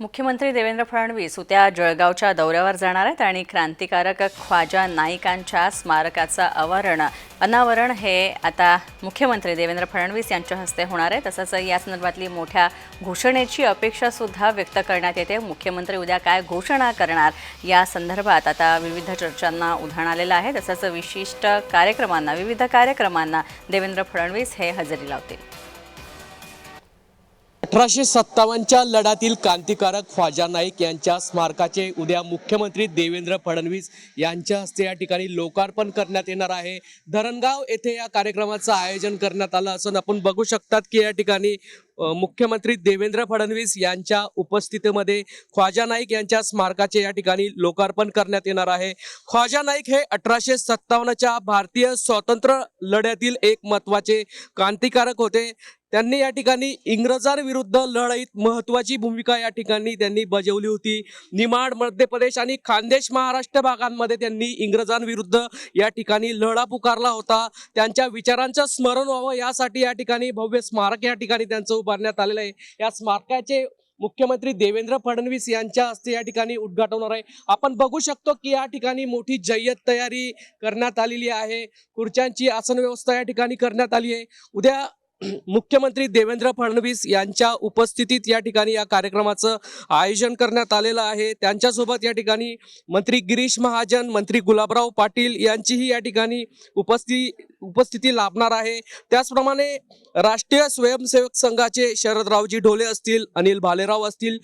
मुख्यमंत्री देवेंद्र फडणवीस उद्या जळगावच्या दौऱ्यावर जाणार आहेत आणि क्रांतिकारक ख्वाजा नाईकांच्या स्मारकाचं आवरण अनावरण हे आता मुख्यमंत्री देवेंद्र फडणवीस यांच्या हस्ते होणार आहे. तसंच या संदर्भातली मोठ्या घोषणेची अपेक्षासुद्धा व्यक्त करण्यात येते. मुख्यमंत्री उद्या काय घोषणा करणार या संदर्भात आता विविध चर्चांना उधाण आलेलं आहे. तसंच विशिष्ट कार्यक्रमांना विविध कार्यक्रमांना देवेंद्र फडणवीस हे हजेरी लावतील. अठराशे सत्तावन्नच्या लढ्यातील क्रांतिकारक ख्वाजा नाईक यांच्या स्मारकाचे उद्या मुख्यमंत्री देवेंद्र फडणवीस यांच्या हस्ते या ठिकाणी लोकार्पण करण्यात येणार आहे. धरणगाव येथे या कार्यक्रमाचं आयोजन करण्यात आलं असून आपण बघू शकतात की या ठिकाणी मुख्यमंत्री देवेंद्र फडणवीस यांच्या उपस्थितीमध्ये ख्वाजा नाईक यांच्या स्मारकाचे या ठिकाणी लोकार्पण करण्यात येणार आहे. ख्वाजा नाईक हे अठराशे सत्तावन्नच्या भारतीय स्वातंत्र्य लढ्यातील एक महत्त्वाचे क्रांतिकारक होते. त्यांनी या ठिकाणी इंग्रजांविरुद्ध लढाईत महत्वाची भूमिका या ठिकाणी त्यांनी बजावली होती. निमाड मध्य प्रदेश आणि खानदेश महाराष्ट्र भागांमध्ये त्यांनी इंग्रजांविरुद्ध या ठिकाणी लढा पुकारला होता. त्यांच्या विचारांचं स्मरण व्हावं यासाठी या ठिकाणी भव्य स्मारक या ठिकाणी त्यांचं उभारण्यात आलेलं आहे. या स्मारकाचे मुख्यमंत्री देवेंद्र फडणवीस यांच्या हस्ते या ठिकाणी उद्घाटन होणार आहे. आपण बघू शकतो की या ठिकाणी मोठी जय्यत तयारी करण्यात आलेली आहे. खुर्च्यांची आसन व्यवस्था या ठिकाणी करण्यात आली आहे. उद्या मुख्यमंत्री देवेंद्र फडणवीस यांच्या उपस्थितीत या ठिकाणी या कार्यक्रमाचं आयोजन करण्यात आलेलं आहे. त्यांच्यासोबत या ठिकाणी मंत्री गिरीश महाजन मंत्री गुलाबराव पाटील यांचीही या ठिकाणी उपस्थिती उपस्थिती लाभणार आहे. त्याचप्रमाणे राष्ट्रीय स्वयंसेवक संघाचे शरदरावजी ढोले असतील अनिल भालेराव असतील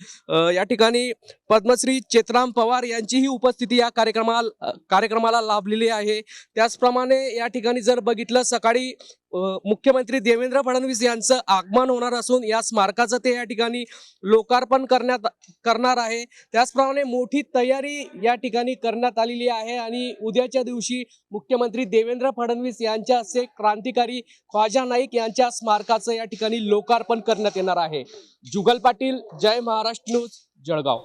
या ठिकाणी पद्मश्री चेतराम पवार यांचीही उपस्थिती या कार्यक्रमाला कार्यक्रमाला लाभलेली आहे. त्याचप्रमाणे या ठिकाणी जर बघितलं सकाळी मुख्यमंत्री देवेंद्र फडणवीस यांचं आगमन होणार असून या स्मारकाचं ते या ठिकाणी लोकार्पण करण्यात करणार आहे. त्याचप्रमाणे मोठी तयारी या ठिकाणी करण्यात आलेली आहे आणि उद्याच्या दिवशी मुख्यमंत्री देवेंद्र फडणवीस यांच्या हस्ते क्रांतिकारी ख्वाजा नाईक यांच्या स्मारकाचं या ठिकाणी लोकार्पण करण्यात येणार आहे. जुगल पाटील जय महाराष्ट्र न्यूज जळगाव.